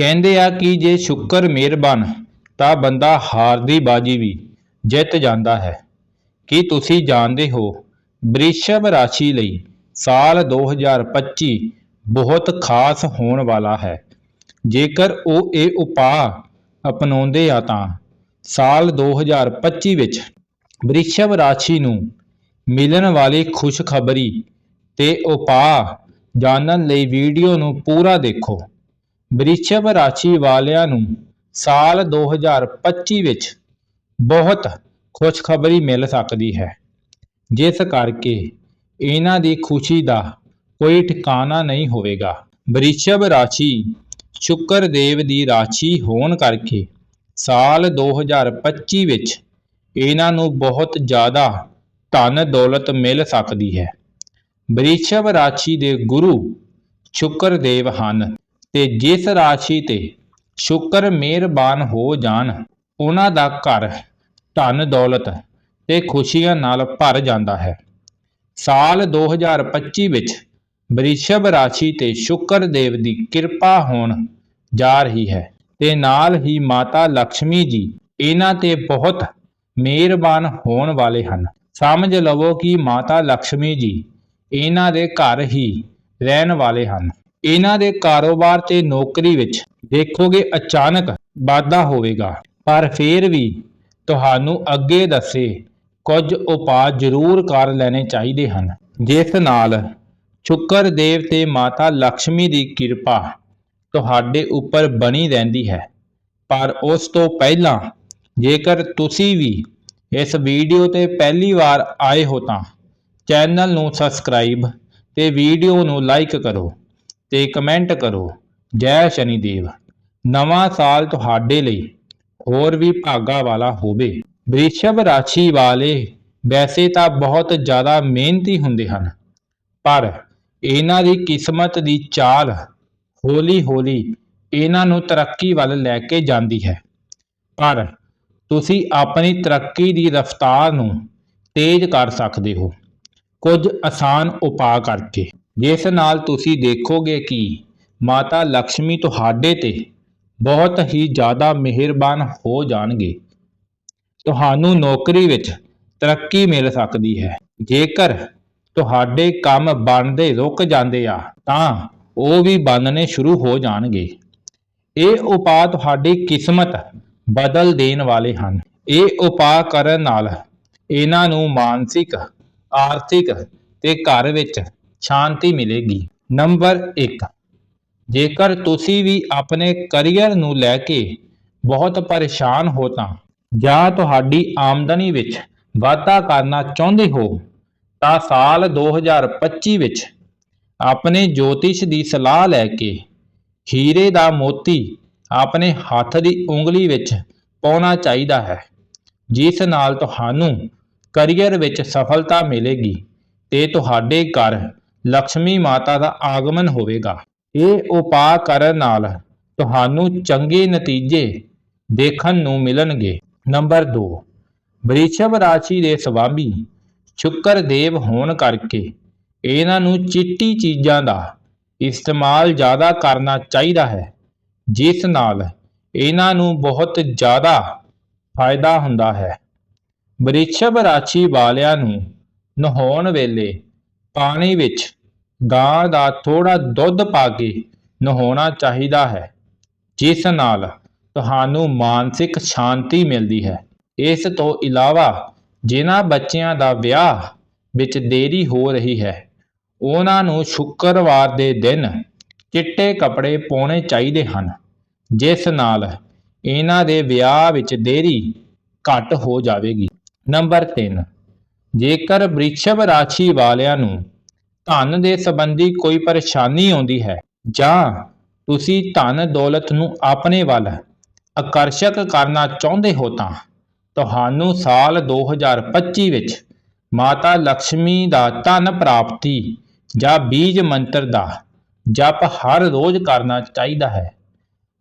ਕਹਿੰਦੇ ਆ ਕਿ ਜੇ ਸ਼ੁੱਕਰ ਮਿਹਰਬਾਨ, ਤਾਂ ਬੰਦਾ ਹਾਰ ਦੀ ਬਾਜੀ ਵੀ ਜਿੱਤ ਜਾਂਦਾ ਹੈ। ਕੀ ਤੁਸੀਂ ਜਾਣਦੇ ਹੋ ਬ੍ਰਿਸ਼ਭ ਰਾਸ਼ੀ ਲਈ ਸਾਲ 2025 ਬਹੁਤ ਖਾਸ ਹੋਣ ਵਾਲਾ ਹੈ? ਜੇਕਰ ਉਹ ਇਹ ਉਪਾਅ ਅਪਣਾਉਂਦੇ ਆ ਤਾਂ ਸਾਲ 2025 ਵਿੱਚ ਬ੍ਰਿਸ਼ਭ ਰਾਸ਼ੀ ਨੂੰ ਮਿਲਣ ਵਾਲੀ ਖੁਸ਼ਖਬਰੀ ਤੇ ਉਪਾਅ ਜਾਣਨ ਲਈ ਵੀਡੀਓ ਨੂੰ ਪੂਰਾ ਦੇਖੋ। ਬ੍ਰਿਸ਼ਭ ਰਾਸ਼ੀ ਵਾਲਿਆਂ ਨੂੰ ਸਾਲ 2025 ਵਿੱਚ ਬਹੁਤ ਖੁਸ਼ਖਬਰੀ ਮਿਲ ਸਕਦੀ ਹੈ। ਜਿਸ ਕਰਕੇ ਇਹਨਾਂ ਦੀ ਖੁਸ਼ੀ ਦਾ ਕੋਈ ਠਿਕਾਣਾ ਨਹੀਂ ਹੋਵੇਗਾ। ਵ੍ਰਿਸ਼ਭ ਰਾਸ਼ੀ ਸ਼ੁੱਕਰ ਦੇਵ ਦੀ ਰਾਸ਼ੀ ਹੋਣ ਕਰਕੇ ਸਾਲ 2025 ਵਿੱਚ ਇਹਨਾਂ ਨੂੰ ਬਹੁਤ ਜ਼ਿਆਦਾ ਧਨ ਦੌਲਤ ਮਿਲ ਸਕਦੀ ਹੈ। ਵ੍ਰਿਸ਼ਭ ਰਾਸ਼ੀ ਦੇ ਗੁਰੂ ਸ਼ੁੱਕਰ ਦੇਵ ਹਨ। ਤੇ ਜਿਸ ਰਾਸ਼ੀ ਤੇ ਸ਼ੁਕਰ ਮਿਹਰਬਾਨ ਹੋ ਜਾਣ, ਉਹਨਾਂ ਦਾ ਘਰ ਧਨ ਦੌਲਤ ਤੇ ਖੁਸ਼ੀਆਂ ਨਾਲ ਭਰ ਜਾਂਦਾ ਹੈ। ਸਾਲ 2025 ਵਿੱਚ ਵ੍ਰਿਸ਼ਭ ਰਾਸ਼ੀ ਤੇ ਸ਼ੁਕਰ ਦੇਵ ਦੀ ਕਿਰਪਾ ਹੋਣ ਜਾ ਰਹੀ ਹੈ ਤੇ ਨਾਲ ਹੀ ਮਾਤਾ ਲక్ష్ਮੀ ਜੀ ਇਹਨਾਂ ਤੇ ਬਹੁਤ ਮਿਹਰਬਾਨ ਹੋਣ ਵਾਲੇ ਹਨ। ਸਮਝ ਲਵੋ ਕਿ ਮਾਤਾ ਲక్ష్ਮੀ ਜੀ ਇਹਨਾਂ ਦੇ ਘਰ ਹੀ ਰਹਿਣ ਵਾਲੇ ਹਨ। ਇਹਨਾਂ ਦੇ ਕਾਰੋਬਾਰ ਤੇ ਨੌਕਰੀ ਵਿੱਚ ਦੇਖੋਗੇ ਅਚਾਨਕ ਵਾਧਾ ਹੋਵੇਗਾ। ਪਰ ਫਿਰ ਵੀ ਤੁਹਾਨੂੰ ਅੱਗੇ ਦੱਸੇ ਕੁਝ ਉਪਾਅ ਜ਼ਰੂਰ ਕਰ ਲੈਣੇ ਚਾਹੀਦੇ ਹਨ। ਜਿਸ ਨਾਲ ਸ਼ੁੱਕਰ ਦੇਵ ਤੇ ਮਾਤਾ ਲక్ష్ਮੀ ਦੀ ਕਿਰਪਾ ਤੁਹਾਡੇ ਉੱਪਰ ਬਣੀ ਰਹਿੰਦੀ ਹੈ। ਪਰ ਉਸ ਤੋਂ ਪਹਿਲਾਂ ਜੇਕਰ ਤੁਸੀਂ ਵੀ ਇਸ ਵੀਡੀਓ ਤੇ ਪਹਿਲੀ ਵਾਰ ਆਏ ਹੋ ਤਾਂ ਚੈਨਲ ਨੂੰ ਸਬਸਕ੍ਰਾਈਬ ਤੇ ਵੀਡੀਓ ਨੂੰ ਲਾਈਕ ਕਰੋ। ਤੇ ਕਮੈਂਟ ਕਰੋ। ਜੈ ਸ਼ਨੀਦੇਵ। ਨਵਾਂ ਸਾਲ ਤੁਹਾਡੇ ਲਈ ਹੋਰ ਵੀ ਭਾਗਾ ਵਾਲਾ ਹੋਵੇ। ਬ੍ਰਿਸ਼ਭ ਰਾਸ਼ੀ ਵਾਲੇ ਵੈਸੇ ਤਾਂ ਬਹੁਤ ਜ਼ਿਆਦਾ ਮਿਹਨਤੀ ਹੁੰਦੇ ਹਨ, ਪਰ ਇਹਨਾਂ ਦੀ ਕਿਸਮਤ ਦੀ ਚਾਲ ਹੌਲੀ-ਹੌਲੀ ਇਹਨਾਂ ਨੂੰ ਤਰੱਕੀ ਵੱਲ ਲੈ ਕੇ ਜਾਂਦੀ ਹੈ। ਪਰ ਤੁਸੀਂ ਆਪਣੀ ਤਰੱਕੀ ਦੀ ਰਫ਼ਤਾਰ ਨੂੰ ਤੇਜ਼ ਕਰ ਸਕਦੇ ਹੋ। ਕੁਝ ਆਸਾਨ ਉਪਾਅ ਕਰਕੇ। ਜਿਸ ਨਾਲ ਤੁਸੀਂ ਦੇਖੋਗੇ ਕਿ ਮਾਤਾ ਲక్ష్ਮੀ ਤੁਹਾਡੇ ਤੇ ਬਹੁਤ ਹੀ ਜ਼ਿਆਦਾ ਮਿਹਰਬਾਨ ਹੋ ਜਾਣਗੇ। ਤੁਹਾਨੂੰ ਨੌਕਰੀ ਵਿੱਚ ਤਰੱਕੀ ਮਿਲ ਸਕਦੀ ਹੈ। ਜੇਕਰ ਤੁਹਾਡੇ ਕੰਮ ਬਣਦੇ ਰੁਕ ਜਾਂਦੇ ਆ, ਤਾਂ ਉਹ ਵੀ ਬਣਨੇ ਸ਼ੁਰੂ ਹੋ ਜਾਣਗੇ। ਇਹ ਉਪਾਅ ਤੁਹਾਡੀ ਕਿਸਮਤ ਬਦਲ ਦੇਣ ਵਾਲੇ ਹਨ। ਇਹ ਉਪਾਅ ਕਰਨ ਨਾਲ ਇਹਨਾਂ ਨੂੰ ਮਾਨਸਿਕ, ਆਰਥਿਕ ਤੇ ਘਰ ਵਿੱਚ ਸ਼ਾਂਤੀ ਮਿਲੇਗੀ। ਨੰਬਰ 1 ਜੇਕਰ ਤੁਸੀਂ ਵੀ ਆਪਣੇ ਕੈਰੀਅਰ ਨੂੰ ਲੈ ਕੇ ਬਹੁਤ ਪਰੇਸ਼ਾਨ ਹੋ ਤਾਂ ਜਾਂ ਤੁਹਾਡੀ ਆਮਦਨੀ ਵਿੱਚ ਵਾਧਾ ਕਰਨਾ ਚਾਹੁੰਦੇ ਹੋ, ਤਾਂ ਸਾਲ 2025 ਵਿੱਚ ਆਪਣੇ ਜੋਤਿਸ਼ ਦੀ ਸਲਾਹ ਲੈ ਕੇ ਹੀਰੇ ਦਾ ਮੋਤੀ ਆਪਣੇ ਹੱਥ ਦੀ ਉਂਗਲੀ ਵਿੱਚ ਪਾਉਣਾ ਚਾਹੀਦਾ ਹੈ, ਜਿਸ ਨਾਲ ਤੁਹਾਨੂੰ ਕੈਰੀਅਰ ਵਿੱਚ ਸਫਲਤਾ ਮਿਲੇਗੀ ਤੇ ਤੁਹਾਡੇ ਘਰ ਲక్ష్ਮੀ ਮਾਤਾ ਦਾ ਆਗਮਨ ਹੋਵੇਗਾ। ਇਹ ਉਪਾਅ ਕਰਨ ਨਾਲ ਤੁਹਾਨੂੰ ਚੰਗੇ ਨਤੀਜੇ ਦੇਖਣ ਨੂੰ ਮਿਲਣਗੇ। ਨੰਬਰ 2 ਬ੍ਰਿਸ਼ਭ ਰਾਸ਼ੀ ਦੇ ਸਵਾਮੀ ਸ਼ੁੱਕਰ ਦੇਵ ਹੋਣ ਕਰਕੇ ਇਹਨਾਂ ਨੂੰ ਚਿੱਟੀ ਚੀਜ਼ਾਂ ਦਾ ਇਸਤੇਮਾਲ ਜ਼ਿਆਦਾ ਕਰਨਾ ਚਾਹੀਦਾ ਹੈ, ਜਿਸ ਨਾਲ ਇਹਨਾਂ ਨੂੰ ਬਹੁਤ ਜ਼ਿਆਦਾ ਫਾਇਦਾ ਹੁੰਦਾ ਹੈ। ਬ੍ਰਿਸ਼ਭ ਰਾਸ਼ੀ ਵਾਲਿਆਂ ਨੂੰ ਨਹਾਉਣ ਵੇਲੇ ਪਾਣੀ ਵਿੱਚ ਗਾਂ ਦਾ ਥੋੜਾ ਦੁੱਧ ਪਾ ਕੇ ਨਹਾਉਣਾ ਚਾਹੀਦਾ ਹੈ, ਜਿਸ ਨਾਲ ਤੁਹਾਨੂੰ ਮਾਨਸਿਕ ਸ਼ਾਂਤੀ ਮਿਲਦੀ ਹੈ। ਇਸ ਤੋਂ ਇਲਾਵਾ ਜਿਨ੍ਹਾਂ ਬੱਚਿਆਂ ਦਾ ਵਿਆਹ ਵਿੱਚ ਦੇਰੀ ਹੋ ਰਹੀ ਹੈ, ਉਹਨਾਂ ਨੂੰ ਸ਼ੁੱਕਰਵਾਰ ਦੇ ਦਿਨ ਚਿੱਟੇ ਕੱਪੜੇ ਪਾਉਣੇ ਚਾਹੀਦੇ ਹਨ, ਜਿਸ ਨਾਲ ਇਹਨਾਂ ਦੇ ਵਿਆਹ ਵਿੱਚ ਦੇਰੀ ਘੱਟ ਹੋ ਜਾਵੇਗੀ। ਨੰਬਰ 3 ਜੇਕਰ ਵ੍ਰਿਸ਼ਭ ਰਾਸ਼ੀ ਵਾਲਿਆਂ ਨੂੰ ਧਨ ਦੇ ਸੰਬੰਧੀ ਕੋਈ ਪਰੇਸ਼ਾਨੀ ਆਉਂਦੀ ਹੈ, ਜਾਂ ਤੁਸੀਂ ਧਨ ਦੌਲਤ ਨੂੰ ਆਪਣੇ ਵੱਲ ਆਕਰਸ਼ਕ ਕਰਨਾ ਚਾਹੁੰਦੇ ਹੋ ਤਾਂ ਤੁਹਾਨੂੰ ਸਾਲ 2025 ਵਿੱਚ ਮਾਤਾ ਲక్ష్ਮੀ ਦਾ ਧਨ ਪ੍ਰਾਪਤੀ ਜਾਂ ਬੀਜ ਮੰਤਰ ਦਾ ਜਪ ਹਰ ਰੋਜ਼ ਕਰਨਾ ਚਾਹੀਦਾ ਹੈ।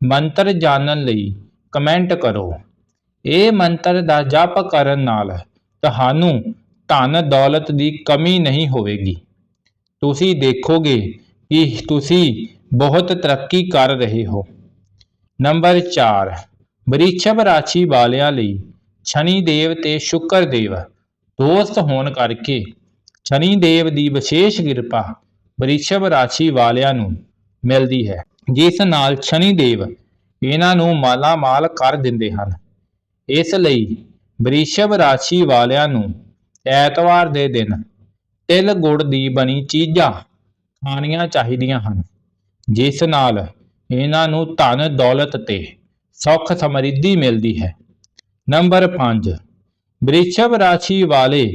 ਮੰਤਰ ਜਾਣਨ ਲਈ ਕਮੈਂਟ ਕਰੋ। ਇਹ ਮੰਤਰ ਦਾ ਜਪ ਕਰਨ ਨਾਲ ਤੁਹਾਨੂੰ ਧਨ ਦੌਲਤ ਦੀ ਕਮੀ ਨਹੀਂ ਹੋਵੇਗੀ। ਤੁਸੀਂ ਦੇਖੋਗੇ ਕਿ ਤੁਸੀਂ ਬਹੁਤ ਤਰੱਕੀ ਕਰ ਰਹੇ ਹੋ। ਨੰਬਰ 4 ਬ੍ਰਿਛਭ ਰਾਸ਼ੀ ਵਾਲਿਆਂ ਲਈ ਸ਼ਨੀ ਦੇਵ ਤੇ ਸ਼ੁਕਰ ਦੇਵ ਦੋਸਤ ਹੋਣ ਕਰਕੇ ਸ਼ਨੀ ਦੇਵ ਦੀ ਵਿਸ਼ੇਸ਼ ਕਿਰਪਾ ਬ੍ਰਿਛਭ ਰਾਸ਼ੀ ਵਾਲਿਆਂ ਨੂੰ ਮਿਲਦੀ ਹੈ। ਜਿਸ ਨਾਲ ਸ਼ਨੀ ਦੇਵ ਇਹਨਾਂ ਨੂੰ ਮਾਲਾ ਮਾਲ ਕਰ ਦਿੰਦੇ ਹਨ। ਇਸ ਲਈ ਬ੍ਰਿਛਭ ਰਾਸ਼ੀ ਵਾਲਿਆਂ ਨੂੰ ਐਤਵਾਰ ਦੇ ਦਿਨ ਤਿਲ ਗੁੜ ਦੀ ਬਣੀ ਚੀਜ਼ਾਂ ਖਾਣੀਆਂ ਚਾਹੀਦੀਆਂ ਹਨ, ਜਿਸ ਨਾਲ ਇਹਨਾਂ ਨੂੰ ਧਨ ਦੌਲਤ ਤੇ ਸੁੱਖ ਸਮਰਿੱਧੀ ਮਿਲਦੀ ਹੈ। ਨੰਬਰ 5 ਬ੍ਰਿਛਭ ਰਾਸ਼ੀ ਵਾਲੇ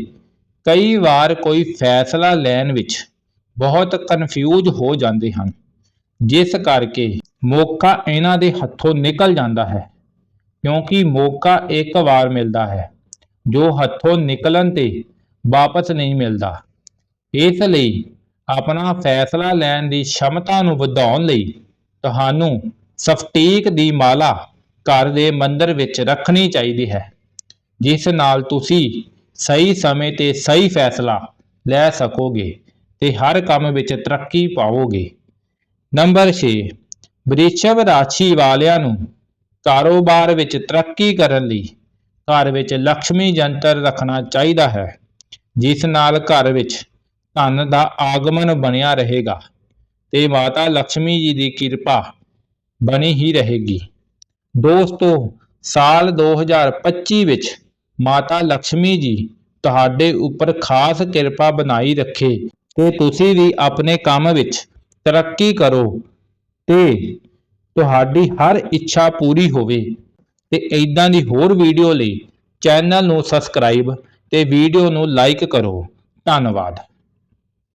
ਕਈ ਵਾਰ ਕੋਈ ਫੈਸਲਾ ਲੈਣ ਵਿੱਚ ਬਹੁਤ ਕਨਫਿਊਜ਼ ਹੋ ਜਾਂਦੇ ਹਨ, ਜਿਸ ਕਰਕੇ ਮੌਕਾ ਇਹਨਾਂ ਦੇ ਹੱਥੋਂ ਨਿਕਲ ਜਾਂਦਾ ਹੈ, ਕਿਉਂਕਿ ਮੌਕਾ ਇੱਕ ਵਾਰ ਮਿਲਦਾ ਹੈ। ਜੋ ਹੱਥੋਂ ਨਿਕਲਣ ਤੇ ਵਾਪਸ ਨਹੀਂ ਮਿਲਦਾ। ਇਸ ਲਈ ਆਪਣਾ ਫੈਸਲਾ ਲੈਣ ਦੀ ਸ਼ਮਤਾ ਨੂੰ ਵਧਾਉਣ ਲਈ ਤੁਹਾਨੂੰ ਸਫਟੀਕ ਦੀ ਮਾਲਾ ਘਰ ਦੇ ਮੰਦਰ ਵਿੱਚ ਰੱਖਣੀ ਚਾਹੀਦੀ ਹੈ, ਜਿਸ ਨਾਲ ਤੁਸੀਂ ਸਹੀ ਸਮੇਂ ਤੇ ਸਹੀ ਫੈਸਲਾ ਲੈ ਸਕੋਗੇ ਤੇ ਹਰ ਕੰਮ ਵਿੱਚ ਤਰੱਕੀ ਪਾਓਗੇ ਨੰਬਰ 6 ਬ੍ਰਿਛਭ ਰਾਸ਼ੀ ਵਾਲਿਆਂ ਨੂੰ ਕਾਰੋਬਾਰ ਵਿੱਚ ਤਰੱਕੀ ਕਰਨ ਲਈ ਘਰ ਵਿੱਚ ਲక్ష్ਮੀ ਜੰਤਰ ਰੱਖਣਾ ਚਾਹੀਦਾ ਹੈ, ਜਿਸ ਨਾਲ ਘਰ ਵਿੱਚ ਧਨ ਦਾ ਆਗਮਨ ਬਣਿਆ ਰਹੇਗਾ ਤੇ ਮਾਤਾ ਲక్ష్ਮੀ ਜੀ ਦੀ ਕਿਰਪਾ ਬਣੀ ਹੀ ਰਹੇਗੀ। ਦੋਸਤੋ, ਸਾਲ 2025 ਵਿੱਚ ਮਾਤਾ ਲక్ష్ਮੀ ਜੀ ਤੁਹਾਡੇ ਉੱਪਰ ਖਾਸ ਕਿਰਪਾ ਬਣਾਈ ਰੱਖੇ ਤੇ ਤੁਸੀਂ ਵੀ ਆਪਣੇ ਕੰਮ ਵਿੱਚ ਤਰੱਕੀ ਕਰੋ ਤੇ ਤੁਹਾਡੀ ਹਰ ਇੱਛਾ ਪੂਰੀ ਹੋਵੇ। ਤੇ ਇਦਾਂ ਦੀ ਹੋਰ ਵੀਡੀਓ ਲਈ ਚੈਨਲ ਨੂੰ ਸਬਸਕ੍ਰਾਈਬ ਤੇ ਵੀਡੀਓ ਨੂੰ ਲਾਈਕ ਕਰੋ। ਧੰਨਵਾਦ।